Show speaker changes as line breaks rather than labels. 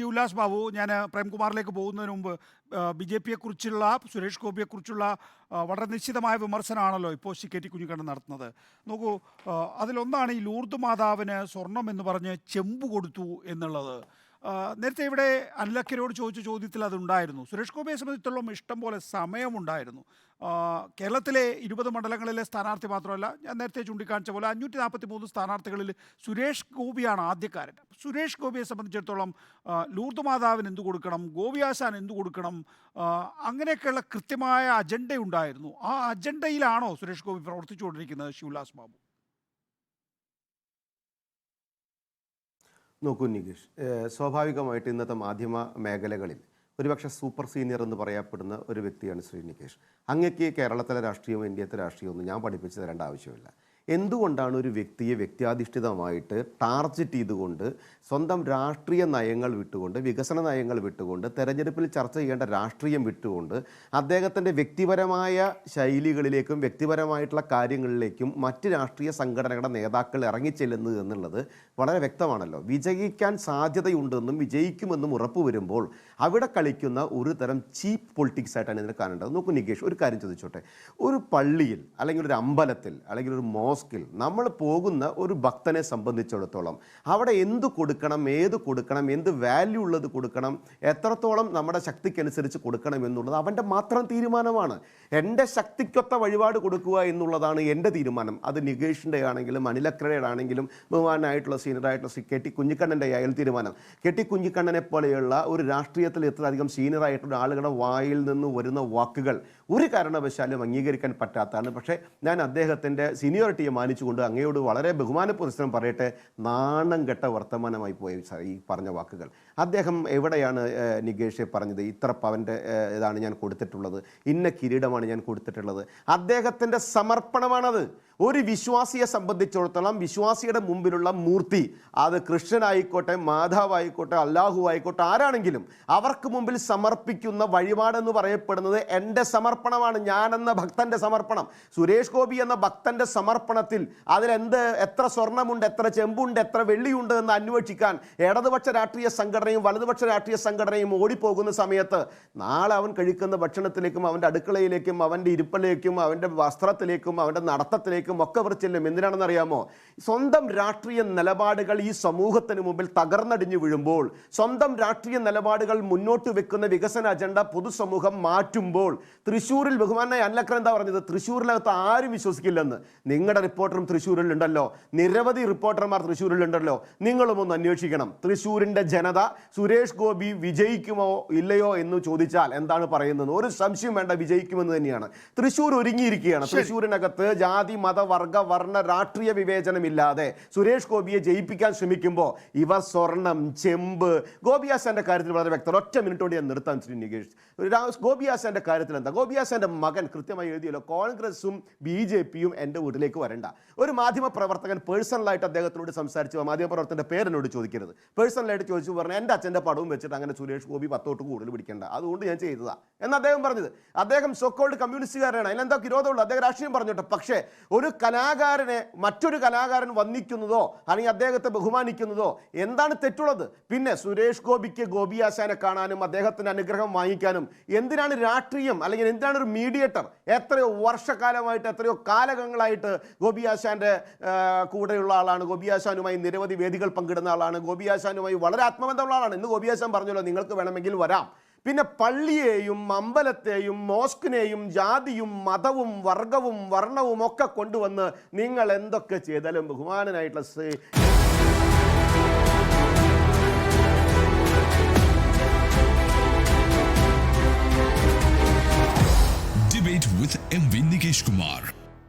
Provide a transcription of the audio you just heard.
ശിവലാസ് ബാബു ഞാൻ പ്രേംകുമാറിലേക്ക് പോകുന്നതിന് മുമ്പ് ബി ജെ പിയെ കുറിച്ചുള്ള സുരേഷ് ഗോപിയെക്കുറിച്ചുള്ള വളരെ നിശ്ചിതമായ വിമർശനമാണല്ലോ ഇപ്പോൾ സി കെ ടി കുഞ്ഞിക്കണ്ണൻ നടത്തുന്നത്. നോക്കൂ അതിലൊന്നാണ് ഈ ലൂർദ് മാതാവിന് സ്വർണം എന്ന് പറഞ്ഞ് ചെമ്പ് കൊടുത്തു എന്നുള്ളത്. നേരത്തെ ഇവിടെ അനിലക്കരോട് ചോദിച്ച ചോദ്യത്തിൽ അതുണ്ടായിരുന്നു. സുരേഷ് ഗോപിയെ സംബന്ധിച്ചിടത്തോളം ഇഷ്ടം പോലെ സമയമുണ്ടായിരുന്നു. കേരളത്തിലെ ഇരുപത് മണ്ഡലങ്ങളിലെ സ്ഥാനാർത്ഥി മാത്രമല്ല ഞാൻ നേരത്തെ ചൂണ്ടിക്കാണിച്ച പോലെ അഞ്ഞൂറ്റി നാൽപ്പത്തി മൂന്ന് സ്ഥാനാർത്ഥികളിൽ സുരേഷ് ഗോപിയാണ് ആദ്യക്കാരൻ. സുരേഷ് ഗോപിയെ സംബന്ധിച്ചിടത്തോളം ലൂർദ് മാതാവിന് എന്ത് കൊടുക്കണം ഗോപിയാശാൻ എന്തു കൊടുക്കണം അങ്ങനെയൊക്കെയുള്ള കൃത്യമായ അജണ്ടയുണ്ടായിരുന്നു. ആ അജണ്ടയിലാണോ സുരേഷ് ഗോപി പ്രവർത്തിച്ചുകൊണ്ടിരിക്കുന്നത് ശിവലാസ് ബാബു?
നോക്കൂ നികേഷ്. സ്വാഭാവികമായിട്ട് ഇന്നത്തെ മാധ്യമ മേഖലകളിൽ ഒരുപക്ഷെ സൂപ്പർ സീനിയർ എന്ന് പറയപ്പെടുന്ന ഒരു വ്യക്തിയാണ് ശ്രീ നികേഷ്. അങ്ങക്ക് കേരളത്തിലെ രാഷ്ട്രീയവും ഇന്ത്യത്തെ രാഷ്ട്രീയവും ഒന്നും ഞാൻ പഠിപ്പിച്ചു തരേണ്ട ആവശ്യമില്ല. എന്തുകൊണ്ടാണ് ഒരു വ്യക്തിയെ വ്യക്തിയാധിഷ്ഠിതമായിട്ട് ടാർജറ്റ് ചെയ്തുകൊണ്ട് സ്വന്തം രാഷ്ട്രീയ നയങ്ങൾ വിട്ടുകൊണ്ട് വികസന നയങ്ങൾ വിട്ടുകൊണ്ട് തെരഞ്ഞെടുപ്പിൽ ചർച്ച ചെയ്യേണ്ട രാഷ്ട്രീയം വിട്ടുകൊണ്ട് അദ്ദേഹത്തിന്റെ വ്യക്തിപരമായ ശൈലികളിലേക്കും വ്യക്തിപരമായിട്ടുള്ള കാര്യങ്ങളിലേക്കും മറ്റ് രാഷ്ട്രീയ സംഘടനകളുടെ നേതാക്കൾ ഇറങ്ങിച്ചെല്ലുന്നത് എന്നുള്ളത് വളരെ വ്യക്തമാണല്ലോ. വിജയിക്കാൻ സാധ്യതയുണ്ടെന്നും വിജയിക്കുമെന്നും ഉറപ്പ് വരുമ്പോൾ അവിടെ കളിക്കുന്ന ഒരു തരം ചീപ്പ് പൊളിറ്റിക്സ് ആയിട്ടാണ് ഇതിനെ കാണേണ്ടത്. നോക്കൂ നികേഷ് ഒരു കാര്യം ചോദിച്ചോട്ടെ. ഒരു പള്ളിയിൽ അല്ലെങ്കിൽ ഒരു അമ്പലത്തിൽ അല്ലെങ്കിൽ ഒരു മോസ്കിൽ നമ്മൾ പോകുന്ന ഒരു ഭക്തനെ സംബന്ധിച്ചിടത്തോളം അവിടെ എന്ത് കൊടുക്കണം ഏത് കൊടുക്കണം എന്ത് വാല്യൂ ഉള്ളത് കൊടുക്കണം എത്രത്തോളം നമ്മുടെ ശക്തിക്കനുസരിച്ച് കൊടുക്കണം എന്നുള്ളത് അവന്റെ മാത്രം തീരുമാനമാണ്. എന്റെ ശക്തിക്കൊത്ത വഴിപാട് കൊടുക്കുക എന്നുള്ളതാണ് എന്റെ തീരുമാനം. അത് നികേഷിന്റെ ആണെങ്കിലും അനിലക്രയുടെ ആണെങ്കിലും ബഹുമാനായിട്ടുള്ള സീനിയറായിട്ടുള്ള കെ ടി കുഞ്ഞിക്കണ്ണന്റെ ആയാലും തീരുമാനം. കെ ടി കുഞ്ഞിക്കണ്ണനെ പോലെയുള്ള ഒരു രാഷ്ട്രീയത്തിൽ ഇത്രയധികം സീനിയറായിട്ടുള്ള ആളുകളുടെ വായിൽ നിന്ന് വരുന്ന വാക്കുകൾ ഒരു കാരണവശാലും അംഗീകരിക്കാൻ പറ്റാത്തതാണ്. പക്ഷേ ഞാൻ അദ്ദേഹത്തിന്റെ സീനിയോറിറ്റിയെ മാനിച്ചുകൊണ്ട് അങ്ങയോട് വളരെ ബഹുമാന പുരസ്സരം പറയട്ടെ നാണം കെട്ട വർത്തമാനമായി പോയ ഈ പറഞ്ഞ വാക്കുകൾ. അദ്ദേഹം എവിടെയാണ് നികേഷെ പറഞ്ഞത്? ഇത്ര പവന്റെ ഇതാണ് ഞാൻ കൊടുത്തിട്ടുള്ളത്. ഇന്ന കിരീടമാണ് ഞാൻ കൊടുത്തിട്ടുള്ളത്. അദ്ദേഹത്തിന്റെ സമർപ്പണമാണത്. ഒരു വിശ്വാസിയെ സംബന്ധിച്ചിടത്തോളം വിശ്വാസിയുടെ മുമ്പിലുള്ള മൂർത്തി അത് കൃഷ്ണനായിക്കോട്ടെ മാതാവായിക്കോട്ടെ അല്ലാഹു ആയിക്കോട്ടെ ആരാണെങ്കിലും അവർക്ക് മുമ്പിൽ സമർപ്പിക്കുന്ന വഴിപാടെന്ന് പറയപ്പെടുന്നത് എന്റെ സമർപ്പണമാണ് ഞാനെന്ന ഭക്തന്റെ സമർപ്പണം. സുരേഷ് ഗോപി എന്ന ഭക്തന്റെ സമർപ്പണത്തിൽ അതിലെന്ത് എത്ര സ്വർണമുണ്ട് എത്ര ചെമ്പുണ്ട് എത്ര വെള്ളിയുണ്ട് എന്ന് അന്വേഷിക്കാൻ ഇടതുപക്ഷ രാഷ്ട്രീയ സംഘടനയും വലതുപക്ഷ രാഷ്ട്രീയ സംഘടനയും ഓടിപ്പോകുന്ന സമയത്ത് നാളെ അവൻ കഴിക്കുന്ന ഭക്ഷണത്തിലേക്കും അവന്റെ അടുക്കളയിലേക്കും അവന്റെ ഇരിപ്പിലേക്കും അവന്റെ വസ്ത്രത്തിലേക്കും അവന്റെ നടത്തത്തിലേക്കും ഒക്കെ അവർ ചെല്ലും. എന്തിനാണെന്ന് അറിയാമോ? സ്വന്തം രാഷ്ട്രീയ നിലപാടുകൾ ഈ സമൂഹത്തിന് മുമ്പിൽ തകർന്നടിഞ്ഞു വീഴുമ്പോൾ സ്വന്തം രാഷ്ട്രീയ നിലപാടുകൾ മുന്നോട്ട് വെക്കുന്ന വികസന അജണ്ട പൊതുസമൂഹം മാറ്റുമ്പോൾ തൃശ്ശൂരിൽ ബഹുമാനായ അല്ലക്കർ എന്താ പറഞ്ഞത്? തൃശ്ശൂരിനകത്ത് ആരും വിശ്വസിക്കില്ലെന്ന്. നിങ്ങളുടെ റിപ്പോർട്ടറും തൃശ്ശൂരിലുണ്ടല്ലോ. നിരവധി റിപ്പോർട്ടർമാർ തൃശ്ശൂരിലുണ്ടല്ലോ. നിങ്ങളും ഒന്ന് അന്വേഷിക്കണം. തൃശ്ശൂരിന്റെ ജനത സുരേഷ് ഗോപി വിജയിക്കുമോ ഇല്ലയോ എന്ന് ചോദിച്ചാൽ എന്താണ് പറയുന്നത്? ഒരു സംശയം വേണ്ട വിജയിക്കുമെന്ന് തന്നെയാണ്. തൃശ്ശൂർ ഒരുങ്ങിയിരിക്കുകയാണ്. തൃശ്ശൂരിനകത്ത് ജാതി മത വർഗ വർണ രാഷ്ട്രീയ വിവേചനമില്ലാതെ സുരേഷ് ഗോപിയെ ജയിപ്പിക്കാൻ ശ്രമിക്കുമ്പോൾ ഇവർ സ്വർണം ചെമ്പ് ഗോപിയാസാന്റെ കാര്യത്തിൽ വളരെ വ്യക്തത ഒറ്റ മിനിറ്റ് കൊണ്ട് ഞാൻ നിർത്താൻ ശ്രീ നികേഷ്. ഗോപിയാസാന്റെ കാര്യത്തിൽ എന്താ ഗോപിയാസാന്റെ മകൻ കൃത്യമായി എഴുതിയല്ലോ കോൺഗ്രസും ബി ജെ പിയും എന്റെ വീട്ടിലേക്ക് വരണ്ട. ഒരു മാധ്യമ പ്രവർത്തകൻ പേഴ്സണലായിട്ട് അദ്ദേഹത്തിനോട് സംസാരിച്ചു മാധ്യമ പ്രവർത്തകന്റെ പേരെന്നോട് ചോദിക്കരുത്. പേഴ്സണലായിട്ട് ചോദിച്ചു പറഞ്ഞു എന്റെ അച്ഛന്റെ പടവും വെച്ചിട്ട് അങ്ങനെ സുരേഷ് ഗോപി പത്തോട്ട് കൂടുതൽ പിടിക്കേണ്ട. അതുകൊണ്ട് ഞാൻ ചെയ്തതാ. എന്ന് അദ്ദേഹം പറഞ്ഞത്. അദ്ദേഹം സോക്കോൾഡ് കമ്മ്യൂണിസ്റ്റുകാരനാണ് അതിലെന്താ വിരോധമുള്ളൂ അദ്ദേഹം രാഷ്ട്രീയം പറഞ്ഞോട്ടെ പക്ഷേ ഒരു കലാകാരനെ മറ്റൊരു കലാകാരൻ വന്നിക്കുന്നതോ അല്ലെങ്കിൽ അദ്ദേഹത്തെ ബഹുമാനിക്കുന്നതോ എന്താണ് തെറ്റുള്ളത്? പിന്നെ സുരേഷ് ഗോപിക്ക് ഗോപി ആശാനെ കാണാനും അദ്ദേഹത്തിന്റെ അനുഗ്രഹം വാങ്ങിക്കാനും എന്തിനാണ് രാഷ്ട്രീയം അല്ലെങ്കിൽ എന്തിനാണ് ഒരു മീഡിയേറ്റർ എത്രയോ വർഷക്കാലമായിട്ട് എത്രയോ കാലങ്ങളായിട്ട് ഗോപി ആശാന്റെ കൂടെയുള്ള ആളാണ്. ഗോപി ആശാനുമായി നിരവധി വേദികൾ പങ്കിടുന്ന ആളാണ്. ഗോപി ആശാനുമായി വളരെ ആത്മബന്ധമുള്ള ആളാണ്. ഇന്ന് ഗോപി ആശാൻ പറഞ്ഞല്ലോ നിങ്ങൾക്ക് വേണമെങ്കിൽ വരാം. പിന്നെ പള്ളിയെയും അമ്പലത്തെയും മോസ്കിനെയും ജാതിയും മതവും വർഗവും വർണവും ഒക്കെ കൊണ്ടുവന്ന് നിങ്ങൾ എന്തൊക്കെ ചെയ്താലും ബഹുമാനനായിട്ടുള്ള